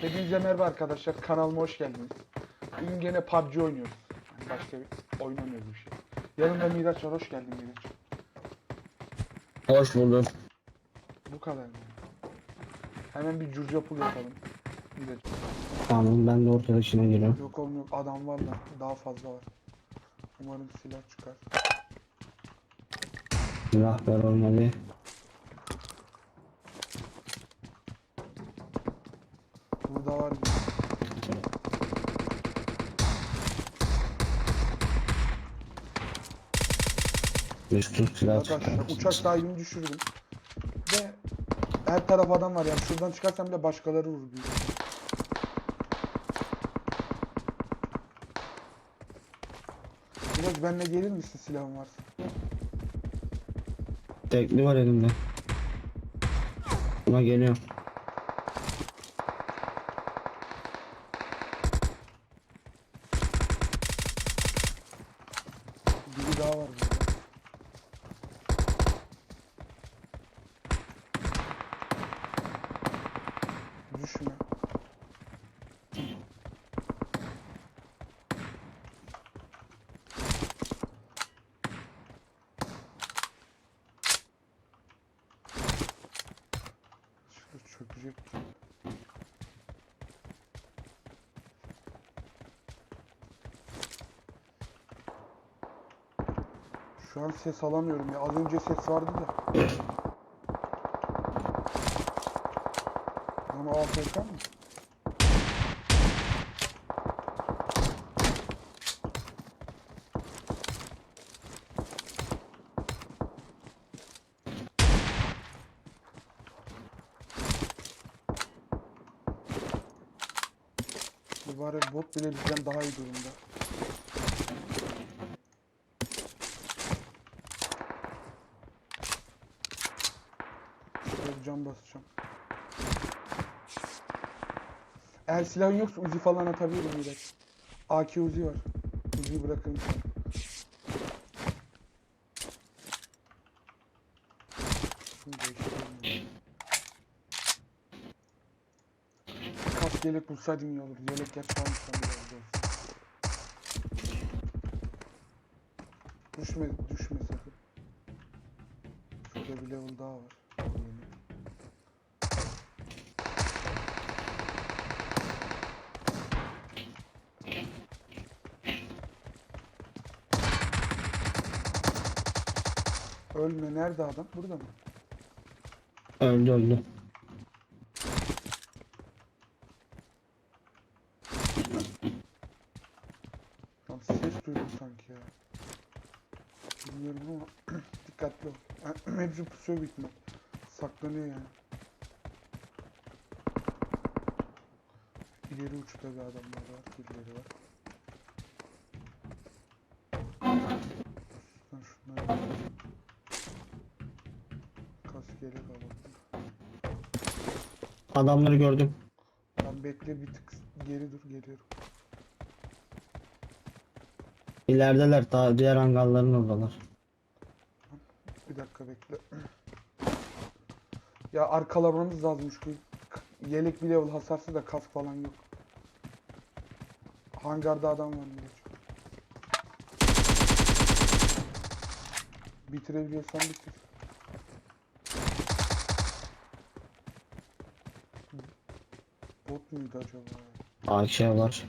Hepinize merhaba arkadaşlar. Kanalıma hoş geldiniz. Bugün gene PUBG oynuyoruz. Yani başka bir oynamıyoruz bir şey. Yanımda Miraç var. Hoş geldin Miraç. Hoş buldum. Bu kadar mı? Hemen bir curcapul yapalım. Miraç. Tamam ben de ortada içine giriyorum. Yok oğlum yok. Adam var da. Daha fazla var. Umarım silah çıkar. Silah ver olmadı. Burada var bir. Üstün silah Arkadaşlar çıkar. uçak sahibini düşürdüm. Ve her taraf adam var yani. Şuradan çıkarsam bile başkaları vurur. büyük ihtimal. Miraç benimle gelir misin silahın varsa? Tekli var elimde. Buna geliyor. Biri daha var burada. Düşme. Şurada çökecek. Şu an ses alamıyorum ya. Az önce ses vardı da. O AFK mı? Mübarek bot bile bizden daha iyi durumda. Cam basacağım. Eğer silahın yoksa uzi falan atabilirim direkt. AK uzi var. Uzi'yi bırakırım sana. Kas yelek bulsaydım iyi olur. Yelek zor. Düşme, düşme sakın. Şurada bir level daha var. Ölme nerede adam? Burada mı? Öldü öldü. Tam ses duydum sanki ya. Bilmiyorum ama dikkatli ol. Hepsi pusuyor ihtimal. Saklanıyor yani. İleri uçta bir adamlar var. Birileri var. Gerek. Adamları gördüm. Ben bekle bir tık geri dur geliyorum. İlerideler ta diğer hangarların oradalar. Bir dakika bekle. Ya arkalamamız lazım çünkü yelek bir level hasarsız da kask falan yok. Hangarda adam var mı? Bitirebiliyorsan bitir. Muydu acaba? AK var.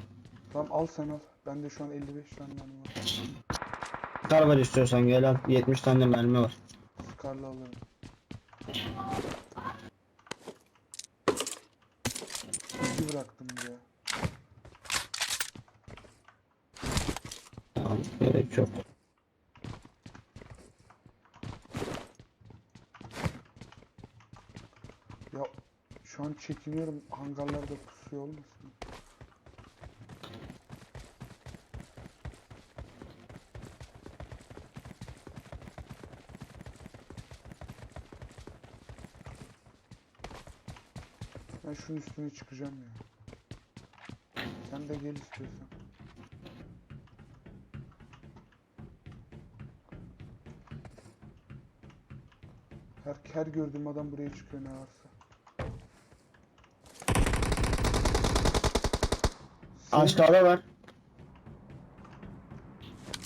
Tamam al sen al. Bende şu an 55 tane mermi var. Kar var istiyorsan gel al. 70 tane mermi var. Scar'la alırım. Bilgi bıraktım buraya. Tamam gerek yok. Ya şu an çekiniyorum hangarlarda pusuyor olmasın. Ben şunun üstüne çıkacağım ya. Sen de gel istiyorsan. Her, her gördüğüm adam buraya çıkıyor ne varsa. Aşağıda var.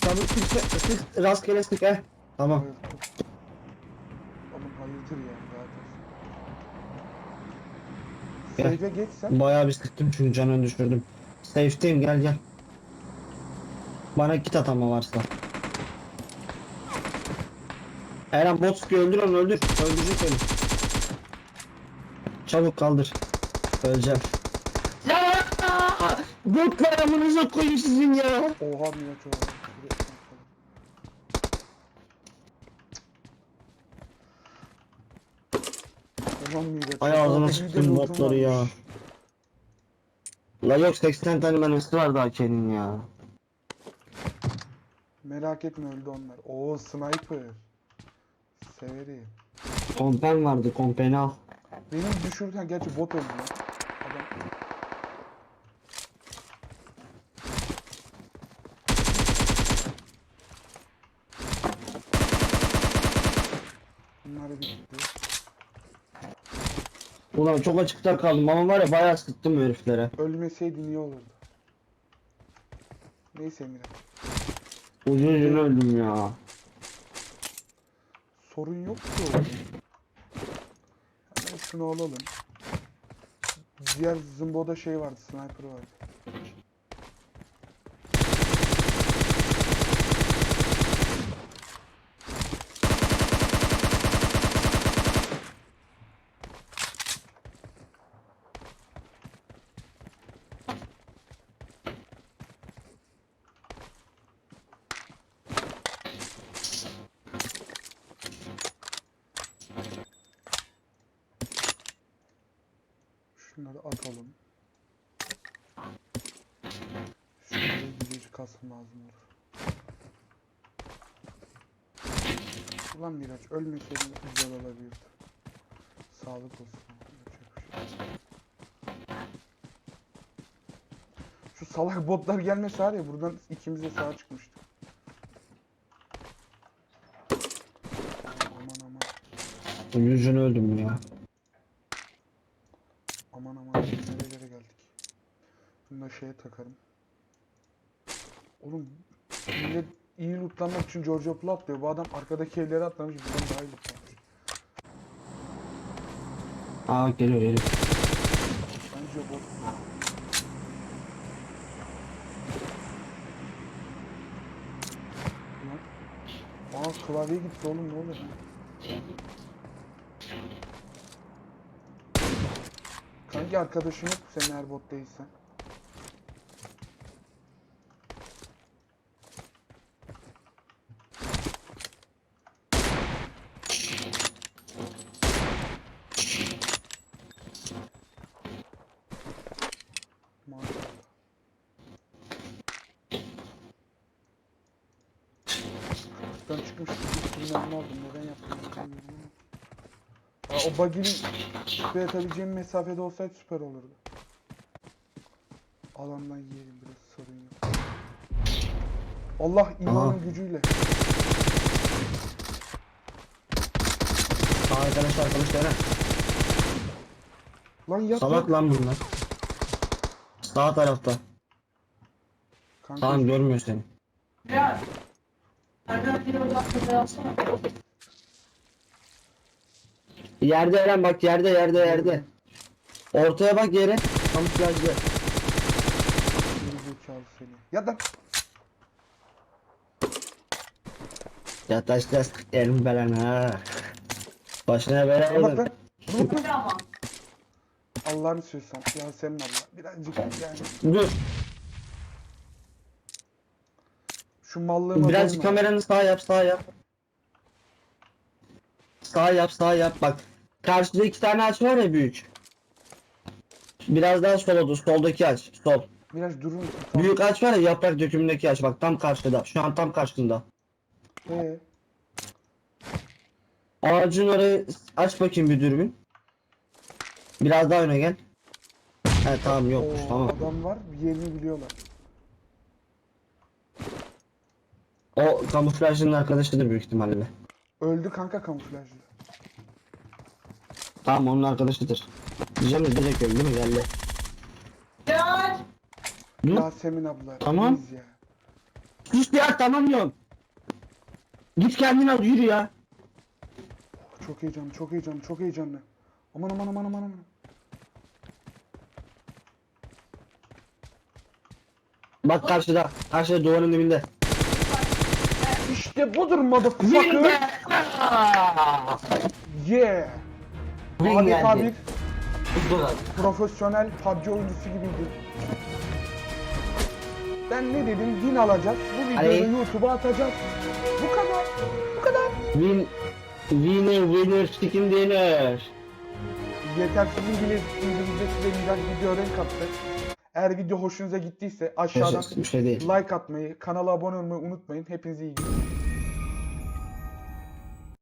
Çabuk sık sık sık rastgele sık he. Tamam. Oğlum hayırdır ya zaten. Gel. Safe'e geç sen. Bayağı bir sıktım çünkü canını düşürdüm. Safe'teyim gel gel. Bana kit at ama varsa. Eren bot sıkıyor öldür onu öldür. Öldürecek beni. Çabuk kaldır. Öleceğim. Ya! Botlar amınıza koyayım sizin ya. Oha Miraç oha. Ulan Miraç. Ay ağzına sıktım botları ya. La yok 80 tane mermisi var daha Ken'in ya. Merak etme öldü onlar. Oo sniper. Severim. Kompen vardı kompeni al. Benim düşürürken gerçi bot öldü lan. Adam. Bunları bir tutuyor. Ulan çok açıkta kaldım ama var ya bayağı sıktım heriflere. Ölmeseydin iyi olurdu. Neyse Miraç. Ucu ucuna öldüm ya. Sorun yok ki Hemen şunu alalım. Diğer Zimbo'da şey vardı, sniper vardı. Şunları atalım. Şuraya gidici kasım lazım olur. Ulan Miraç ölmeseydin güzel olabilirdi. Sağlık olsun. Şu salak botlar gelmese var ya buradan ikimiz de sağa çıkmıştık. Ucuna öldüm ya. Aman aman nerelere geldik. Bunu da şeye takarım. Oğlum millet iyi lootlanmak için George Pool atlıyor. Bu adam arkadaki evlere atlamış bizden daha iyi lootlanmış. Aa geliyor herif. Bence bot. Lan. Aa klavye gitti oğlum ne oluyor? Kanki arkadaşın yok senin eğer bot değilsen? Ben çıkmış sürü mermi aldım. Neden yaptım bilmiyorum o buggy'nin şüphe atabileceğim mesafede olsaydı süper olurdu. Alandan yiyelim biraz sorun yok. Allah imanın Aha. gücüyle. Aa, arkadaşlar arkadaşlar. Eren. Lan yat Salak lan. bunlar. Sağ tarafta. Kanka, Tamam görmüyor seni. Yerde Eren bak yerde yerde yerde. Ortaya bak yere. Kamuflajlı. geri zekalı seni. Ya taş taş elim belen ha. Başına bela Bak lan. Dur lan. Allah'ını. Ya sen valla. Birazcık yani. Dur. Şu mallığıma Birazcık doyma. kameranı sağ yap sağ yap. Sağ yap sağ yap bak. Karşıda iki tane aç var ya büyük. Biraz daha sola dur. Soldaki aç. Sol. Biraz durur musun? Tamam. Büyük aç var ya yaprak dökümündeki aç bak tam karşıda. Şu an tam karşında. Ee, Ağacın orayı aç bakayım bir dürbün. Biraz daha öne gel. He tamam yokmuş o tamam. adam var. Yerini biliyorlar. O kamuflajın arkadaşıdır büyük ihtimalle. Öldü kanka kamuflajlı. Tamam onun arkadaşıdır. Diyeceğim de direkt öldü değil mi geldi. Dur. Yasemin abla. Tamam. Biz ya. Sus ya tamam diyorum. Git kendin al yürü ya. Çok heyecanlı, çok heyecanlı, çok heyecanlı. Aman aman aman aman aman. Bak karşıda. Karşıda duvarın dibinde. İşte budur motherfucker. Yeah. Win Adeta geldi. bir profesyonel PUBG oyuncusu gibiydi. Ben ne dedim? Win alacağız. Bu videoyu Hayır. YouTube'a atacağız. Bu kadar. Bu kadar. Win, winner winner chicken dinner. Yetersiz İngiliz İngilizcesi de güzel video renk kattı. Eğer video hoşunuza gittiyse aşağıdan Bir şey değil. like atmayı, kanala abone olmayı unutmayın. Hepinize iyi günler.